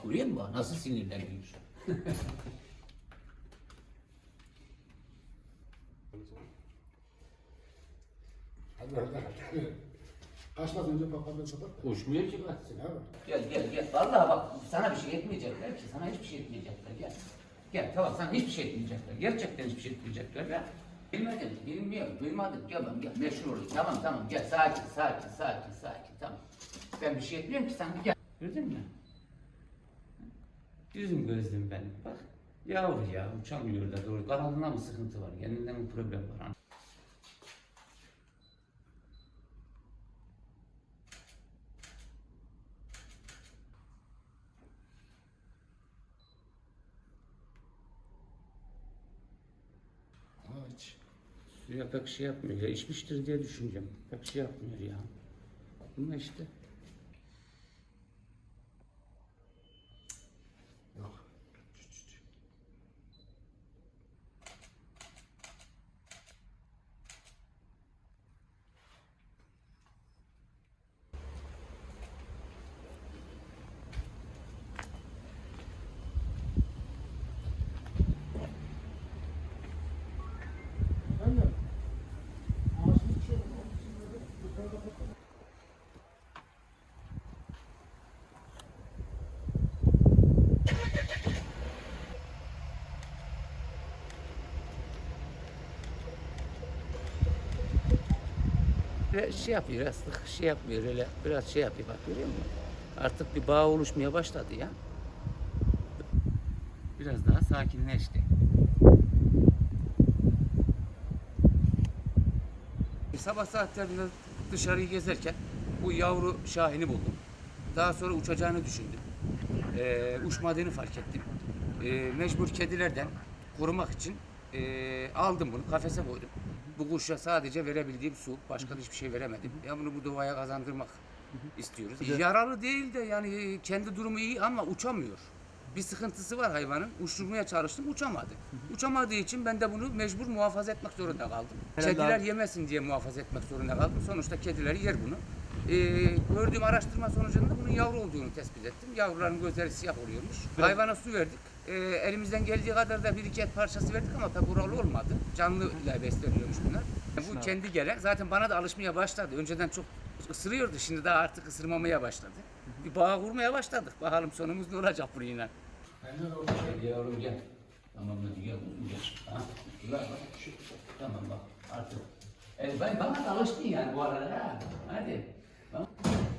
Bak görüyor musun? bak Nasıl sinirleniyor. Kaçmadan önce bakalım sabah. Koşmuyor ki baksın. Ne var? Gel gel gel. Vallahi bak sana bir şey etmeyecekler ki. Sana hiçbir şey etmeyecekler. Gel. Gel tamam sana hiçbir şey etmeyecekler. Gerçekten hiçbir şey etmeyecekler. Gel. Bilmedim, bilmiyorum, duymadım. Ben gel. Meşhur olayım. Tamam tamam gel. Sakin, sakin, sakin, sakin. Tamam. Ben bir şey etmiyorum ki sen bir gel. Gördün mü? Yüzüm gözlüm benim. Bak. Yavru ya uçamıyor da doğru. Kanalında mı sıkıntı var? Kendinde mi problem var? Ha hiç. Suya pek şey yapmıyor ya. içmiştir diye düşüneceğim. Pek şey yapmıyor ya. Ama işte. Şey yapıyor aslında şey yapmıyor öyle biraz şey yapıyor bak görüyor musun? Artık bir bağ oluşmaya başladı ya. Biraz daha sakinleşti. Sabah saatlerinde dışarıyı gezerken bu yavru şahini buldum. Daha sonra uçacağını düşündüm. Ee, uçmadığını fark ettim. Ee, mecbur kedilerden korumak için ee, aldım bunu kafese koydum. Bu kuşa sadece verebildiğim su, başka da hiçbir şey veremedim. Ya bunu bu doğaya kazandırmak istiyoruz. Yaralı değil de yani kendi durumu iyi ama uçamıyor. Bir sıkıntısı var hayvanın. Uçurmaya çalıştım, uçamadı. Uçamadığı için ben de bunu mecbur muhafaza etmek zorunda kaldım. Kediler yemesin diye muhafaza etmek zorunda kaldım. Sonuçta kedileri yer bunu. Ee, gördüğüm araştırma sonucunda bunun yavru olduğunu tespit ettim. Yavruların gözleri siyah oluyormuş. Hayvana su verdik. Ee, elimizden geldiği kadar da bir iki et parçası verdik ama pek oralı olmadı. Canlı ile besleniyormuş bunlar. Bu kendi gele. Zaten bana da alışmaya başladı. Önceden çok ısırıyordu. Şimdi daha artık ısırmamaya başladı. Bir bağ kurmaya başladık. Bakalım sonumuz ne olacak bununla. Orada şey. Gel yavrum gel. Tamam hadi gel kuzum gel. Ha? Bak. Şu. Tamam bak artık. E, ben bana da alıştın yani bu arada ha. Hadi. Tamam.